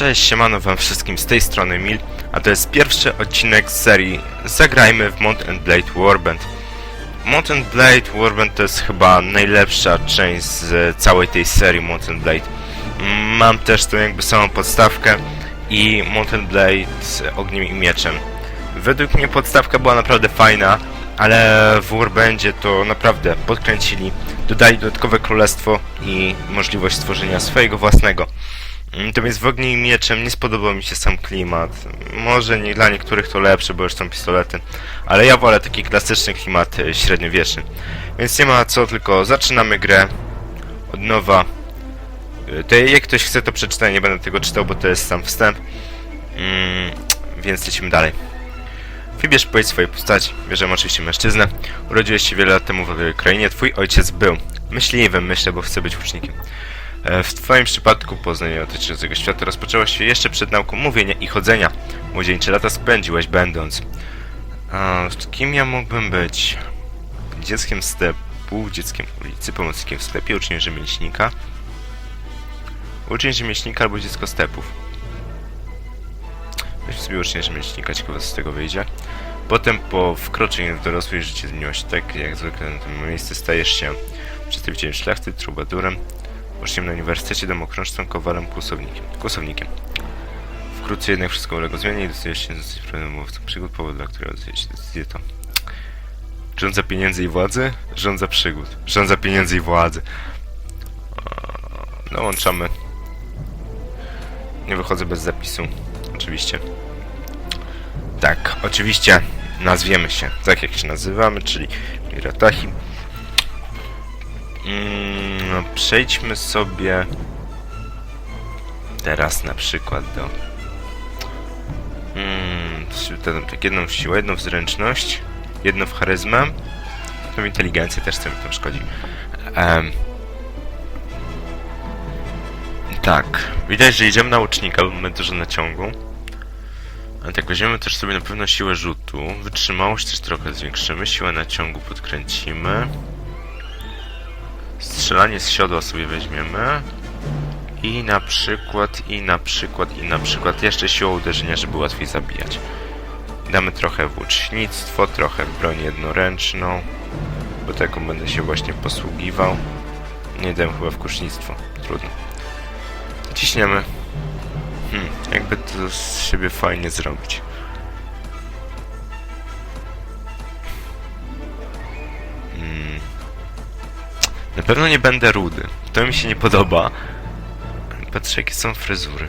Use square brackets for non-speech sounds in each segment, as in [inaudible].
Cześć, siemano wam wszystkim z tej strony Mil, a to jest pierwszy odcinek z serii Zagrajmy w Mount and Blade Warband. Mount and Blade Warband to jest chyba najlepsza część z całej tej serii Mount and Blade. Mam też tą jakby samą podstawkę i Mount and Blade ogniem i mieczem. Według mnie podstawka była naprawdę fajna, ale w Warbandzie to naprawdę podkręcili, dodali dodatkowe królestwo i możliwość stworzenia swojego własnego. Natomiast w ogniu i mieczem nie spodobał mi się sam klimat. Może nie dla niektórych to lepsze, bo już są pistolety, ale ja wolę taki klasyczny klimat e, średniowieczny. Więc nie ma co, tylko zaczynamy grę od nowa. E, To jak ktoś chce to przeczytać, nie będę tego czytał, bo to jest sam wstęp. Mm, więc lecimy dalej. Wybierz płeć swojej postaci. Bierzemy oczywiście mężczyznę. Urodziłeś się wiele lat temu w odległej krainie. Twój ojciec był myśliwym, myślę, bo chce być łucznikiem. E, W twoim przypadku poznanie otaczającego świata rozpoczęło się jeszcze przed nauką mówienia i chodzenia. Młodzieńcze lata spędziłeś będąc. A, kim ja mógłbym być? Dzieckiem stepu, dzieckiem ulicy, pomocnikiem w sklepie, uczniem rzemieślnika. Uczeń rzemieślnika albo dziecko stepów. Weźmy sobie ucznia rzemieślnika, ciekawe co z tego wyjdzie. Potem po wkroczeniu w dorosłe życie zmieniło tak, jak zwykle na tym miejscu stajesz się przedstawicielem szlachty, trubadurem, uczniem na uniwersytecie, domokrążcą, kowalem, kłusownikiem. kłusownikiem. Wkrótce jednak wszystko uległo zmianie i dostajesz się zostać prawnym mówcą przygód, powód, dla którego dostajesz decyzję to rządza pieniędzy i władzy, rządza przygód, rządza pieniędzy i władzy. Dołączamy. Nie wychodzę bez zapisu, oczywiście. Tak, oczywiście nazwiemy się tak jak się nazywamy, czyli Miratahi. Mm, no, przejdźmy sobie teraz na przykład do mm, tak jedną w siłę, jedną w zręczność, jedną w charyzmę, jedną w inteligencję też co mi tam szkodzi. Em, tak, widać, że idziemy na łucznika, bo mamy dużo naciągu. Ale tak weźmiemy też sobie na pewno siłę rzutu, wytrzymałość też trochę zwiększymy, siłę naciągu podkręcimy. Strzelanie z siodła sobie weźmiemy. I na przykład, i na przykład, i na przykład jeszcze siłą uderzenia, żeby łatwiej zabijać. Damy trochę w łucznictwo, trochę broń jednoręczną, bo taką będę się właśnie posługiwał. Nie dałem chyba w kusznictwo, trudno. Ciśniemy. Hmm, jakby to z siebie fajnie zrobić. Na pewno nie będę rudy. To mi się nie podoba. Patrzę jakie są fryzury.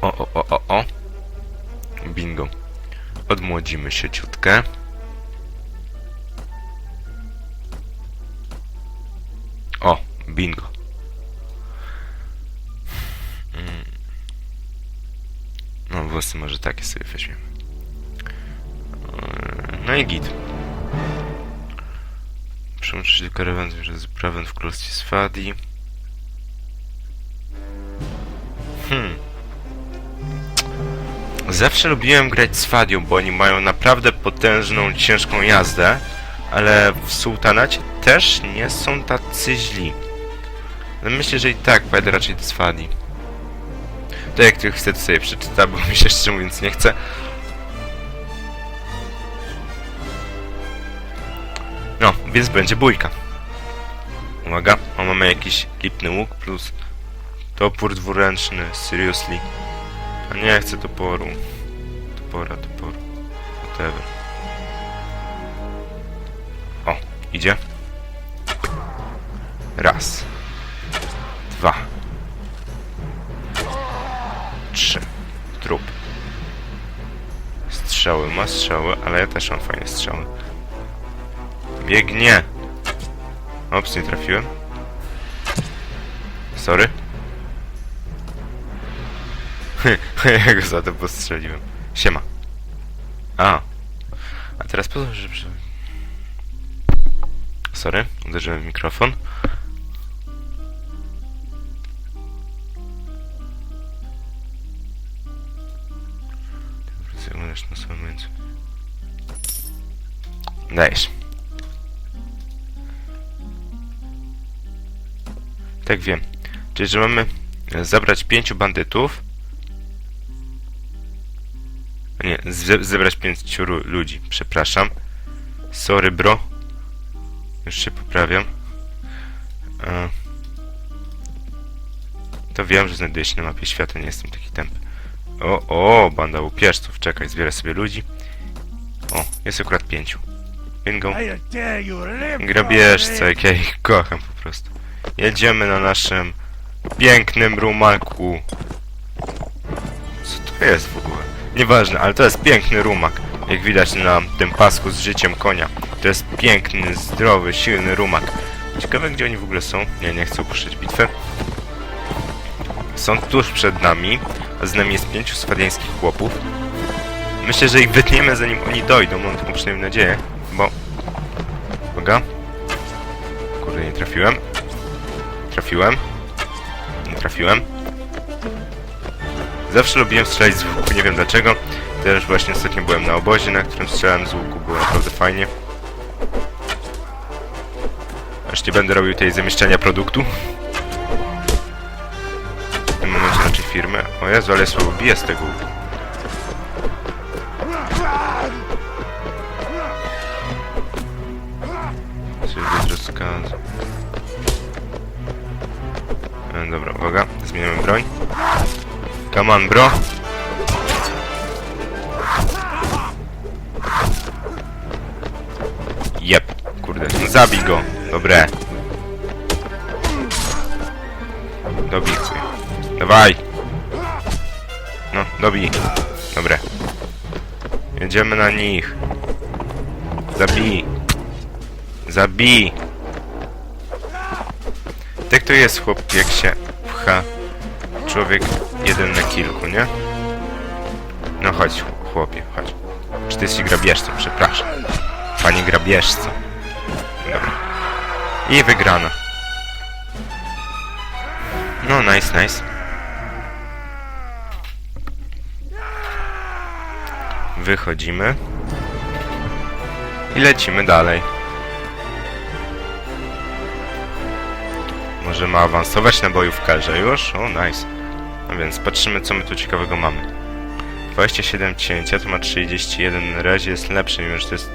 O, o, o, o, o. Bingo. Odmłodzimy się ciutkę. O, bingo. Mm. No, włosy może takie sobie weźmiemy. No i git. Przełączyć się do karawan z prawem w królestwie Swadi. Hmm. Zawsze lubiłem grać z Fadią, bo oni mają naprawdę potężną, ciężką jazdę, ale w Sultanacie też nie są tacy źli. Ale myślę, że i tak pojadę raczej do Swadi. To jak ty chcę, to sobie przeczyta, bo mi się szczerze mówiąc nie chce. Więc będzie bójka. Uwaga, o mamy jakiś lipny łuk plus topór dwuręczny, seriously. A nie chcę toporu. Topora, toporu. Whatever. O, idzie. Raz. Dwa. Trzy. Trup. Strzały, ma strzały, ale ja też mam fajne strzały. Biegnie! Ops, nie trafiłem. Sorry. [laughs] ja go za to postrzeliłem. Siema. A. A teraz pozwól, że... Sorry, uderzyłem w mikrofon. Dajesz. Tak wiem. Czyli, że mamy e, zabrać pięciu bandytów. Nie, ze zebrać pięciu ludzi, przepraszam. Sorry, bro. Już się poprawiam. E, to wiem, że znajduję się na mapie świata, nie jestem taki tępy. O, o, banda łupieżców. Czekaj, zbierę sobie ludzi. O, jest akurat pięciu. Bingo. Grabieżce, jak ja ich kocham po prostu. Jedziemy na naszym pięknym rumaku. Co to jest w ogóle? Nieważne, ale to jest piękny rumak. Jak widać na tym pasku z życiem konia. To jest piękny, zdrowy, silny rumak. Ciekawe, gdzie oni w ogóle są. Nie, nie chcę opuszczać bitwy. Są tuż przed nami, a z nami jest pięciu swadeńskich chłopów. Myślę, że ich wytniemy zanim oni dojdą, mam taką przynajmniej nadzieję, bo... Uwaga. Kurde, nie trafiłem. Trafiłem. Nie trafiłem. Zawsze lubiłem strzelać z łuku, nie wiem dlaczego. Też właśnie ostatnio byłem na obozie, na którym strzelałem z łuku, było naprawdę fajnie. Aż nie będę robił tej zamieszczania produktu. W tym momencie naszej firmy. O Jezu, ale słabo biję z tego łuku. Zmieniamy broń. Come on, bro. Jep, kurde, no zabij go. Dobre. Dobij chuj. Dawaj. No, dobij. Dobre. Jedziemy na nich. Zabij. Zabij! Tak to jest, chłop, jak się pcha człowiek jeden na kilku, nie? No chodź, chłopie, chodź. Czy ty jesteś grabieżcą? Przepraszam. Panie grabieżco. Dobra. I wygrana. No, nice, nice. Wychodzimy. I lecimy dalej. Możemy awansować na bojówkarze już. O, nice. Więc patrzymy, co my tu ciekawego mamy. 27 cięcia, to ma 31. Na razie jest lepszy, mimo że to jest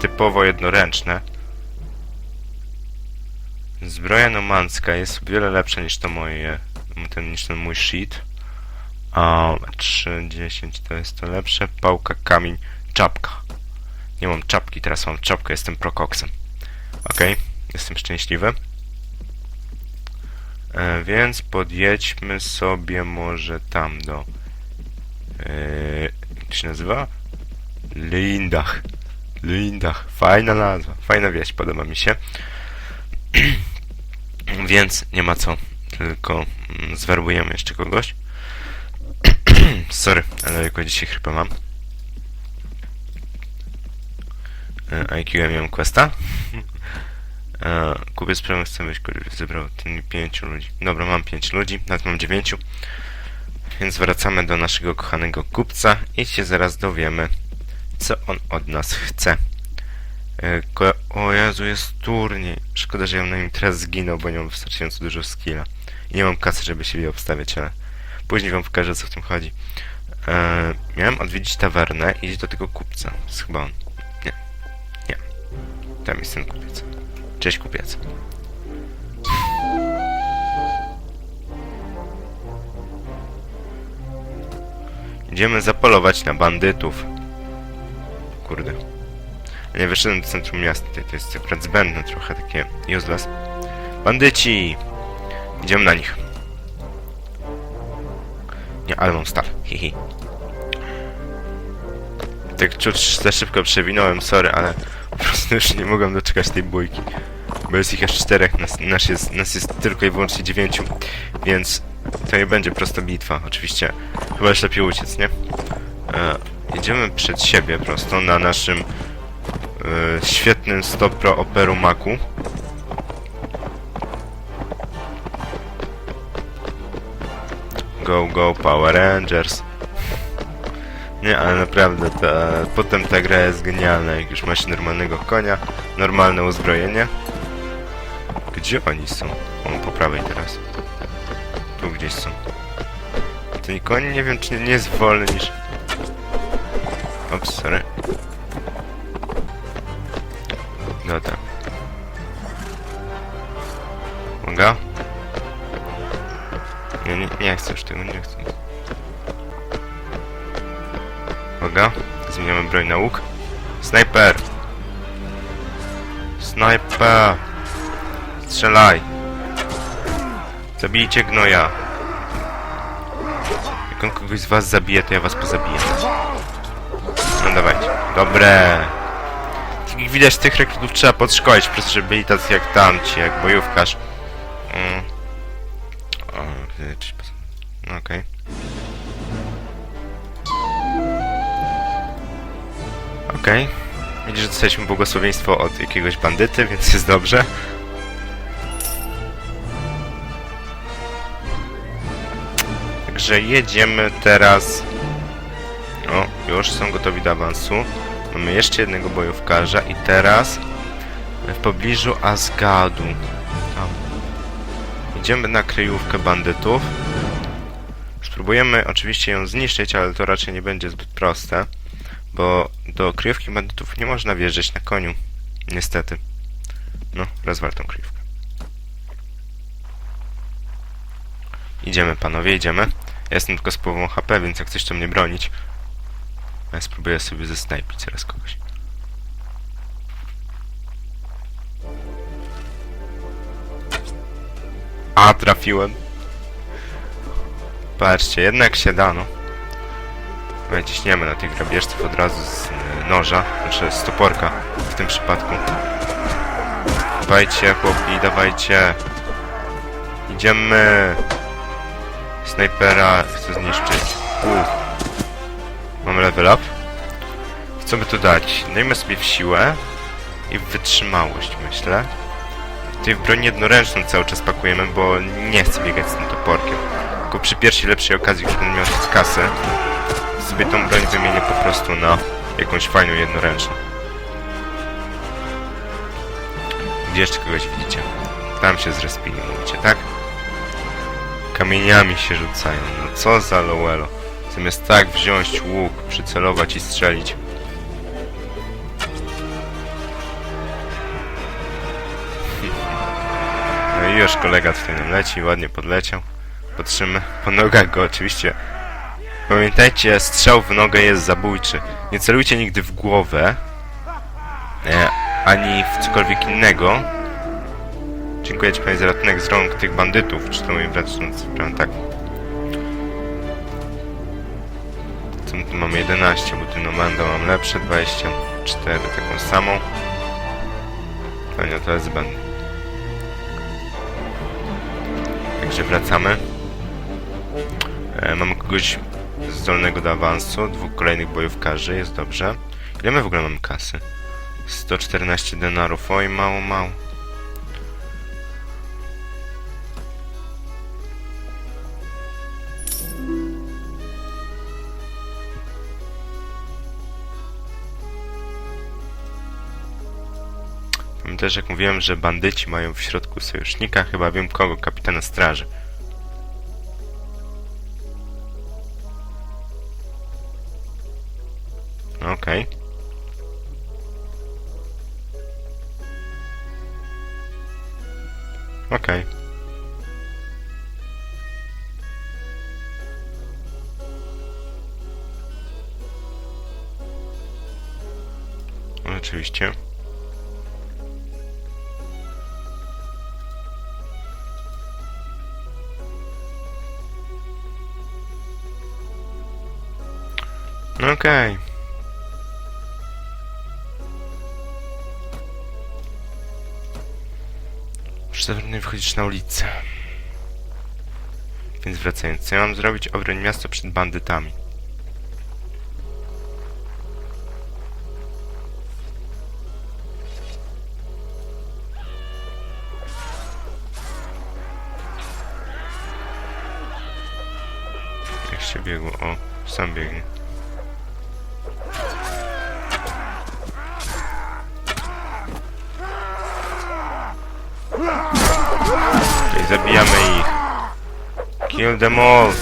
typowo jednoręczne. Zbroja nomandzka jest wiele lepsza niż to moje, ten, niż ten mój sheet. A 3, 10 to jest to lepsze. Pałka, kamień, czapka. Nie mam czapki, teraz mam czapkę, jestem prokoksem. Okej, jestem szczęśliwy. E, więc podjedźmy sobie może tam do... E, jak się nazywa? Lindach. Lindach. Fajna nazwa. Fajna wieś, podoba mi się. [clears throat] więc nie ma co. Tylko mm, zwerbujemy jeszcze kogoś. [clears throat] Sorry, ale jako dzisiaj chyba mam. E, IQ miałem questa. [laughs] E, kupiec premium chce być, zebrał tymi pięciu ludzi. Dobra, mam pięć ludzi, nawet mam dziewięciu. Więc wracamy do naszego kochanego kupca i się zaraz dowiemy, co on od nas chce. E, o Jezu, jest turniej. Szkoda, że ja na nim teraz zginął, bo nie mam wystarczająco dużo skilla. I nie mam kasy, żeby siebie obstawiać, ale później wam pokażę, co w tym chodzi. E, miałem odwiedzić tawernę i iść do tego kupca. Jest chyba on. Nie. Nie. Tam jest ten kupiec. Cześć kupiec. Idziemy zapolować na bandytów. Kurde. Nie wyszedłem do centrum miasta, to jest akurat zbędne trochę, takie useless. Bandyci! Idziemy na nich. Nie, ale mam stal. Hihi. Tak czuć za szybko przewinąłem, sorry, ale po prostu już nie mogłem doczekać tej bójki. Bo jest ich aż czterech, nas, nas, jest, nas jest tylko i wyłącznie dziewięciu, więc to nie będzie prosta bitwa, oczywiście. Chyba już lepiej uciec, nie? E, jedziemy przed siebie prosto na naszym e, świetnym 100 Pro Operu Macu. Go, go, Power Rangers. Nie, ale naprawdę, ta, potem ta gra jest genialna, jak już ma się normalnego konia, normalne uzbrojenie. Gdzie oni są? O, po prawej teraz. Tu gdzieś są. Ten koń nie wiem, czy nie jest wolny niż... Ops, sorry. No tak. Mogę? Nie, nie, nie już tego, nie chcę. Mogę? Zmieniamy broń na łuk. Snajper! Snajper! Strzelaj! Zabijcie gnoja! Jak on kogoś z was zabije, to ja was pozabiję. No dawajcie. Dobre! Jak widać, tych rekrutów trzeba podszkolić, przez żeby byli tacy jak tamci, jak bojówkarz. Że dostaliśmy błogosławieństwo od jakiegoś bandyty, więc jest dobrze. Także jedziemy teraz... O, już są gotowi do awansu. Mamy jeszcze jednego bojówkarza i teraz w pobliżu Asgadu. Idziemy na kryjówkę bandytów. Spróbujemy oczywiście ją zniszczyć, ale to raczej nie będzie zbyt proste, bo do kryjówki bandytów nie można wjeżdżać na koniu. Niestety. No, rozwal tą kryjówkę. Idziemy, panowie, idziemy. Ja jestem tylko z połową HP, więc jak coś to mnie bronić. Ja spróbuję sobie zesnajpić teraz kogoś. A, trafiłem. Patrzcie, jednak się da, no. Dobra, Ciśniemy na tych grabieżców od razu z y, noża, znaczy z toporka w tym przypadku. Dawajcie, chłopi, dawajcie. Idziemy. Snajpera chcę zniszczyć. Uff. Mam level up. Co by tu dać? Dajmy sobie w siłę i w wytrzymałość, myślę. Tutaj w broń jednoręczną cały czas pakujemy, bo nie chcę biegać z tym toporkiem. Tylko przy pierwszej lepszej okazji, już będę miał kasę, sobie tą broń wymienię po prostu na jakąś fajną jednoręczną. Gdzie jeszcze kogoś widzicie? Tam się zrespili, mówicie, tak? Kamieniami się rzucają. No co za lowelo. Zamiast tak wziąć łuk, przycelować i strzelić. No i już kolega tutaj nam leci, ładnie podleciał. Patrzymy. Po nogach go oczywiście. Pamiętajcie, strzał w nogę jest zabójczy. Nie celujcie nigdy w głowę. E, ani w cokolwiek innego. Dziękuję Ci Panie za ratunek z rąk tych bandytów, czy to brat, czy to tak. Co tu mamy 11, bo ty Nomanda mam lepsze, 24 taką samą. To nie, to jest bandy. Także wracamy. E, mamy kogoś zdolnego do awansu, dwóch kolejnych bojówkarzy, jest dobrze. Ile my w ogóle mamy kasy? 114 denarów, oj mało, mało. Też jak mówiłem, że bandyci mają w środku sojusznika, chyba wiem kogo, kapitana straży. Okej. Muszę zapewne wychodzić na ulicę. Więc wracając, co ja mam zrobić? Obroń miasto przed bandytami. Jak się biegło? O, sam biegnie. Kill them all.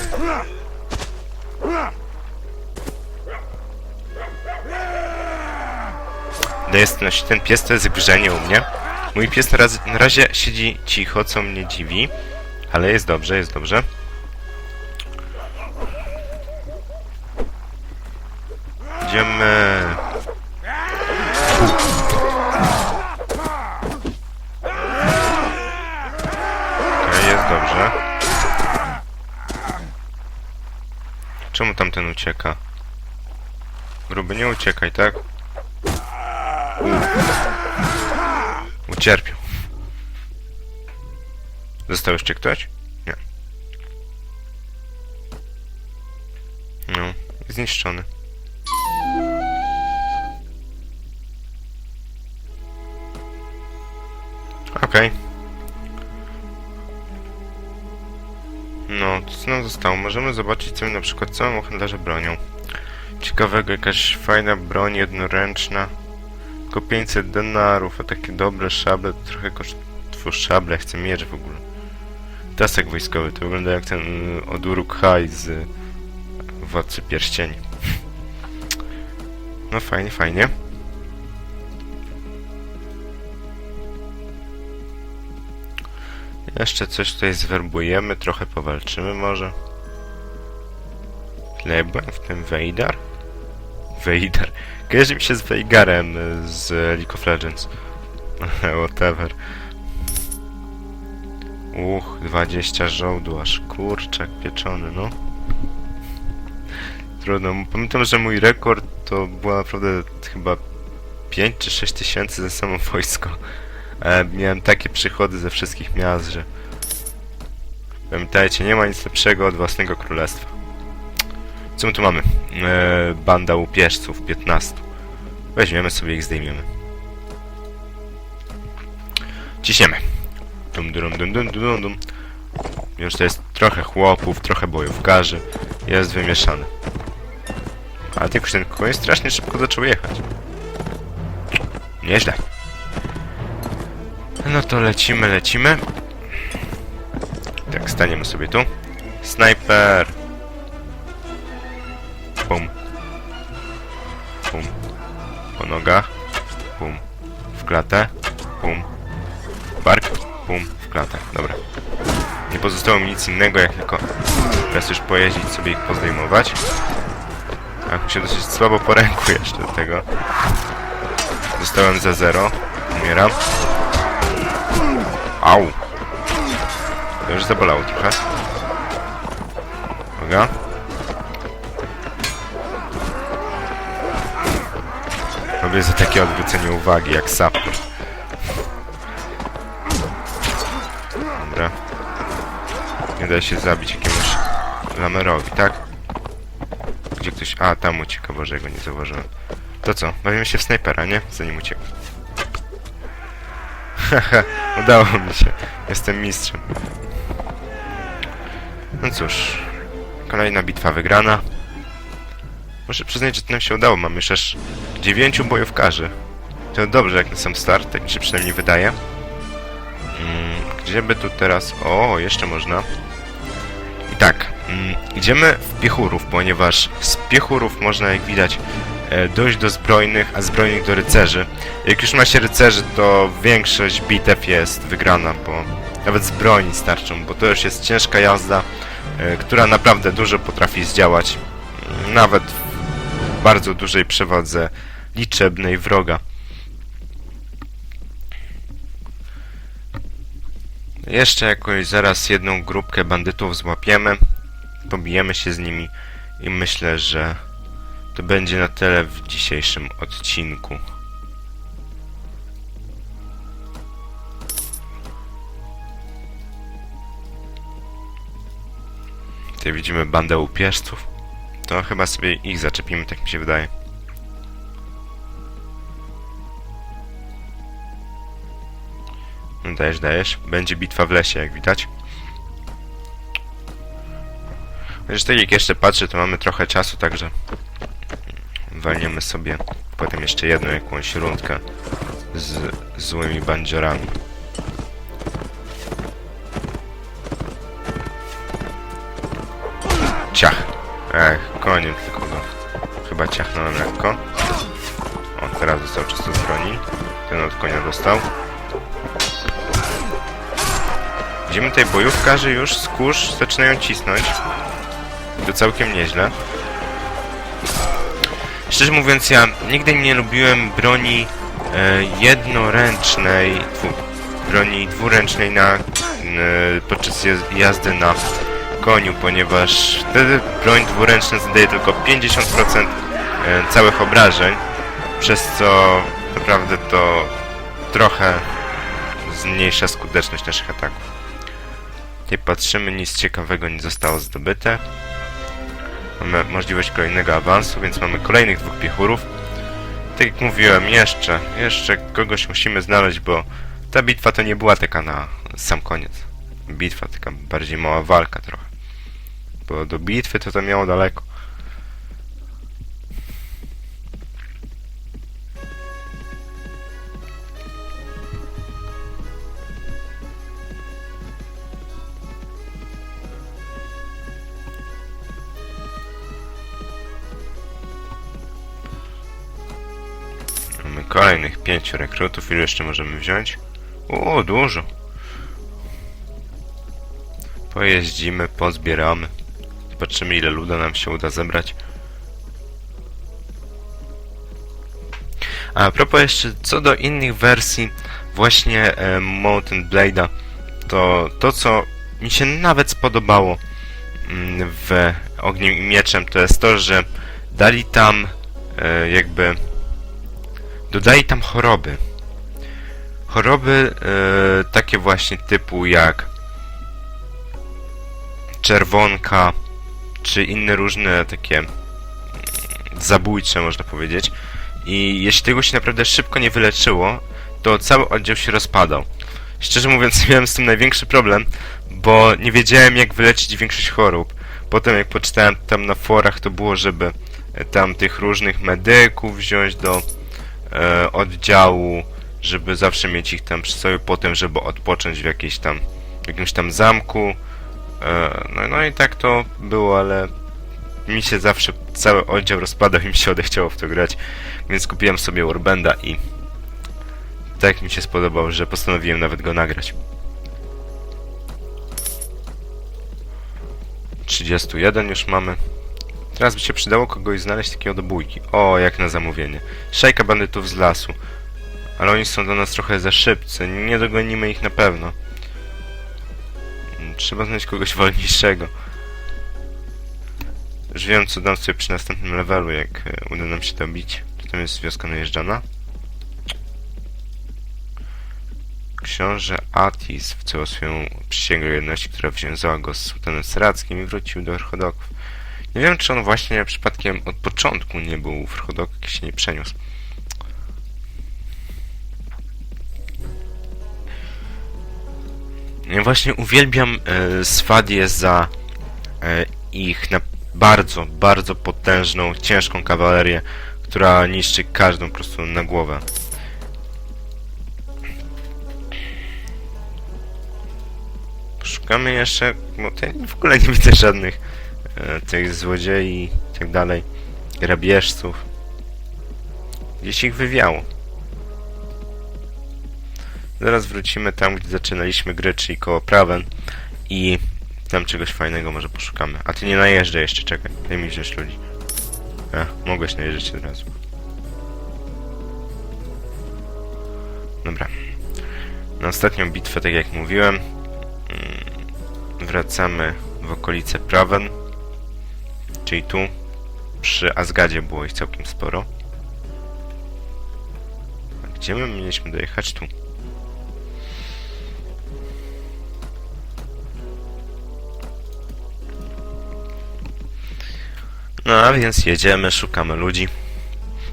Ten pies to jest grzenie u mnie. Mój pies na, na razie siedzi cicho, co mnie dziwi. Ale jest dobrze, jest dobrze. Ucieka? Gruby, nie uciekaj, tak? Ucierpiał. Został jeszcze ktoś? Nie. No, zniszczony. Okej. No, co nam zostało? Możemy zobaczyć co na przykład u handlarza bronią. Ciekawego, jakaś fajna broń jednoręczna. Tylko 500 denarów, a takie dobre szable, to trochę kosztuje szable, chcę miecz w ogóle. Tasek wojskowy, to wygląda jak ten y, od Uruk-hai z y, Władcy Pierścieni. No fajnie, fajnie. Jeszcze coś tutaj zwerbujemy, trochę powalczymy może. Tyle byłem w tym Wejdar? Wejdar. Kojarzy mi się z Veigarem z League of Legends. [laughs] Whatever. Uch, 20 żołdu, aż kurczak pieczony, no. Trudno. Pamiętam, że mój rekord to było naprawdę chyba 5 czy 6 tysięcy za samo wojsko. E, miałem takie przychody ze wszystkich miast, że... Pamiętajcie, nie ma nic lepszego od własnego królestwa. Co my tu mamy? E, banda łupieżców, 15. Weźmiemy sobie ich, zdejmiemy. Ciśniemy. Dum, dum, dum, dum, dum, dum. Już to jest trochę chłopów, trochę bojówkarzy. Jest wymieszany. Ale tylko ten koń strasznie szybko zaczął jechać. Nieźle. No to lecimy, lecimy. Tak, staniemy sobie tu. Snajper! Pum. Pum. Po nogach. Pum. W klatę. Pum. Bark. Pum. W klatę. Dobra. Nie pozostało mi nic innego, jak tylko teraz już pojeździć, sobie ich pozdejmować. A się dosyć słabo po ręku jeszcze do tego. Zostałem za zero. Umieram. Au! To już zabolało trochę. Uwaga. Robię za takie odwrócenie uwagi, jak support. Dobra. Nie da się zabić jakiemuś lamerowi, tak? Gdzie ktoś... A, tam ucieka, Boże, go nie zauważyłem. To co? Bawimy się w snajpera, nie? Zanim uciekł. [laughs] Haha, udało mi się. Jestem mistrzem. No cóż. Kolejna bitwa wygrana. Muszę przyznać, że to nam się udało. Mamy już aż dziewięciu bojówkarzy. To dobrze, jak na sam start, tak mi się przynajmniej wydaje. Mm, gdzie by tu teraz... O, jeszcze można. I tak, mm, idziemy w piechurów, ponieważ z piechurów można, jak widać, dojść do zbrojnych, a zbrojnych do rycerzy. Jak już ma się rycerzy, to większość bitew jest wygrana, bo nawet zbrojni starczą, bo to już jest ciężka jazda, e, która naprawdę dużo potrafi zdziałać, nawet w bardzo dużej przewodze liczebnej wroga. Jeszcze jakoś zaraz jedną grupkę bandytów złapiemy, pobijemy się z nimi i myślę, że to będzie na tyle w dzisiejszym odcinku. Tutaj widzimy bandę łupieżców. To chyba sobie ich zaczepimy, tak mi się wydaje. No dajesz, dajesz. Będzie bitwa w lesie, jak widać. Chociaż tak jak jeszcze patrzę, to mamy trochę czasu, także walniemy sobie potem jeszcze jedną jakąś rundkę z złymi bandziorami. Ciach! Ech, koniec kurwa. No. Chyba ciachnąłem lekko. on teraz został czysto z broni. Ten od konia dostał. Widzimy tutaj bojówkarzy już z kurz zaczynają cisnąć. To całkiem nieźle. Szczerze mówiąc, ja nigdy nie lubiłem broni e, jednoręcznej, tfu, broni dwuręcznej na, e, podczas jaz- jazdy na koniu, ponieważ wtedy broń dwuręczna zadaje tylko 50% e, całych obrażeń, przez co naprawdę to trochę zmniejsza skuteczność naszych ataków. Tutaj patrzymy, nic ciekawego nie zostało zdobyte. Mamy możliwość kolejnego awansu, więc mamy kolejnych dwóch piechurów. Tak jak mówiłem, jeszcze, jeszcze kogoś musimy znaleźć, bo ta bitwa to nie była taka na sam koniec. Bitwa, taka bardziej mała walka trochę. Bo do bitwy to to miało daleko. Kolejnych pięciu rekrutów. Ile jeszcze możemy wziąć? O, dużo. Pojeździmy, pozbieramy. Zobaczymy ile luda nam się uda zebrać. A propos jeszcze co do innych wersji właśnie e, Mountain Blade'a, to to co mi się nawet spodobało mm, w Ogniem i Mieczem to jest to, że dali tam e, jakby dodali tam choroby. Choroby e, takie właśnie typu jak czerwonka, czy inne różne takie zabójcze, można powiedzieć. I jeśli tego się naprawdę szybko nie wyleczyło, to cały oddział się rozpadał. Szczerze mówiąc, [laughs] miałem z tym największy problem, bo nie wiedziałem jak wyleczyć większość chorób. Potem jak poczytałem tam na forach, to było, żeby e, tam tych różnych medyków wziąć do e, oddziału, żeby zawsze mieć ich tam przy sobie, potem żeby odpocząć w jakiejś tam, jakimś tam zamku. E, no, no i tak to było, ale mi się zawsze cały oddział rozpadał i mi się odechciało w to grać, więc kupiłem sobie Warbanda i tak mi się spodobał, że postanowiłem nawet go nagrać. 31 już mamy. Teraz by się przydało kogoś znaleźć takiego do bójki. O, jak na zamówienie. Szejka bandytów z lasu. Ale oni są do nas trochę za szybcy. Nie dogonimy ich na pewno. Trzeba znaleźć kogoś wolniejszego. Już wiem, co dam sobie przy następnym levelu, jak e, uda nam się to bić. Tam jest wioska najeżdżana? Książę Atis wciął swoją przysięgę jedności, która wzięła go z sułtanem serackim i wrócił do Orchodoków. Nie wiem, czy on właśnie przypadkiem od początku nie był w i się nie przeniósł. Ja właśnie uwielbiam e, Swadię za e, ich na bardzo, bardzo potężną, ciężką kawalerię, która niszczy każdą po prostu na głowę. Szukamy jeszcze, bo tutaj w ogóle nie widzę żadnych tych złodziei i tak dalej, grabieżców. Gdzieś ich wywiało. Zaraz wrócimy tam, gdzie zaczynaliśmy gry, czyli koło Prawen i tam czegoś fajnego może poszukamy. A ty nie najeżdżaj jeszcze, czekaj. Daj mi wziąć ludzi. A, mogłeś najeżdżać od razu. Dobra. Na ostatnią bitwę, tak jak mówiłem, mm, wracamy w okolice Prawen, czyli tu. Przy Asgadzie było ich całkiem sporo. A gdzie my mieliśmy dojechać? Tu. No a więc jedziemy, szukamy ludzi.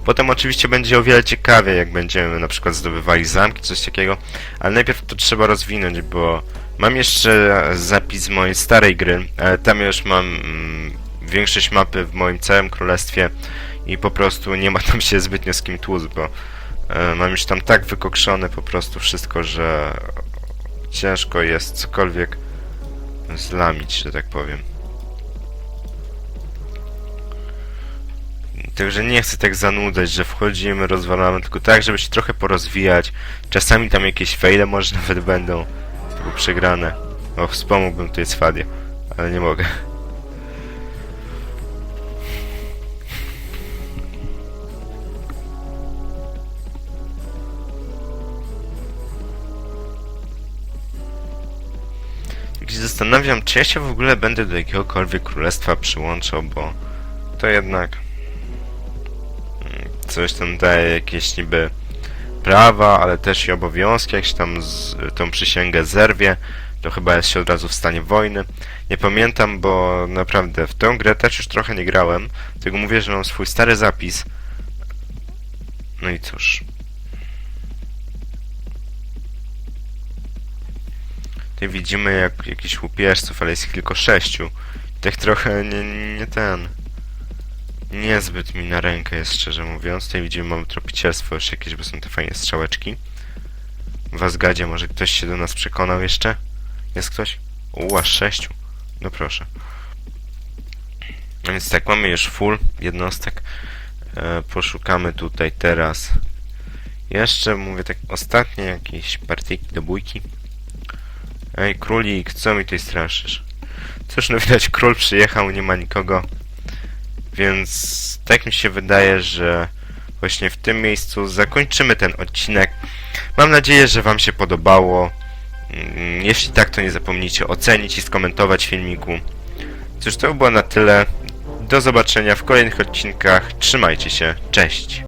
Potem oczywiście będzie o wiele ciekawiej, jak będziemy na przykład zdobywali zamki, coś takiego, ale najpierw to trzeba rozwinąć, bo mam jeszcze zapis mojej starej gry, ale tam już mam mm, większość mapy w moim całym królestwie i po prostu nie ma tam się zbytnio z kim tłuc, bo e, mam już tam tak wykokszone po prostu wszystko, że ciężko jest cokolwiek zlamić, że tak powiem. Także nie chcę tak zanudzać, że wchodzimy, rozwalamy, tylko tak, żeby się trochę porozwijać. Czasami tam jakieś faile może [laughs] nawet będą. Tylko przegrane. O, wspomógłbym tutaj Swadia, ale nie mogę. Zastanawiam, czy ja się w ogóle będę do jakiegokolwiek królestwa przyłączał, bo to jednak mm, coś tam daje jakieś niby prawa, ale też i obowiązki, jak się tam z, tą przysięgę zerwie, to chyba jest się od razu w stanie wojny. Nie pamiętam, bo naprawdę w tę grę też już trochę nie grałem, tylko mówię, że mam swój stary zapis. No i cóż. Tutaj widzimy jak jakichś łupieżców, ale jest ich tylko sześciu. Tak trochę nie, nie ten. Niezbyt mi na rękę jest, szczerze mówiąc. Tutaj widzimy, mamy tropicielstwo już jakieś, bo są te fajne strzałeczki. W Asgadzie może ktoś się do nas przekonał jeszcze? Jest ktoś? U, aż sześciu. No proszę. No więc tak, mamy już full jednostek. E, poszukamy tutaj teraz jeszcze, mówię tak, ostatnie jakieś partyjki do bójki. Ej, królik, co mi tutaj straszysz? Cóż, no widać, król przyjechał, nie ma nikogo. Więc tak mi się wydaje, że właśnie w tym miejscu zakończymy ten odcinek. Mam nadzieję, że Wam się podobało. Mm, Jeśli tak, to nie zapomnijcie ocenić i skomentować filmiku. Cóż, to by było na tyle. Do zobaczenia w kolejnych odcinkach. Trzymajcie się. Cześć.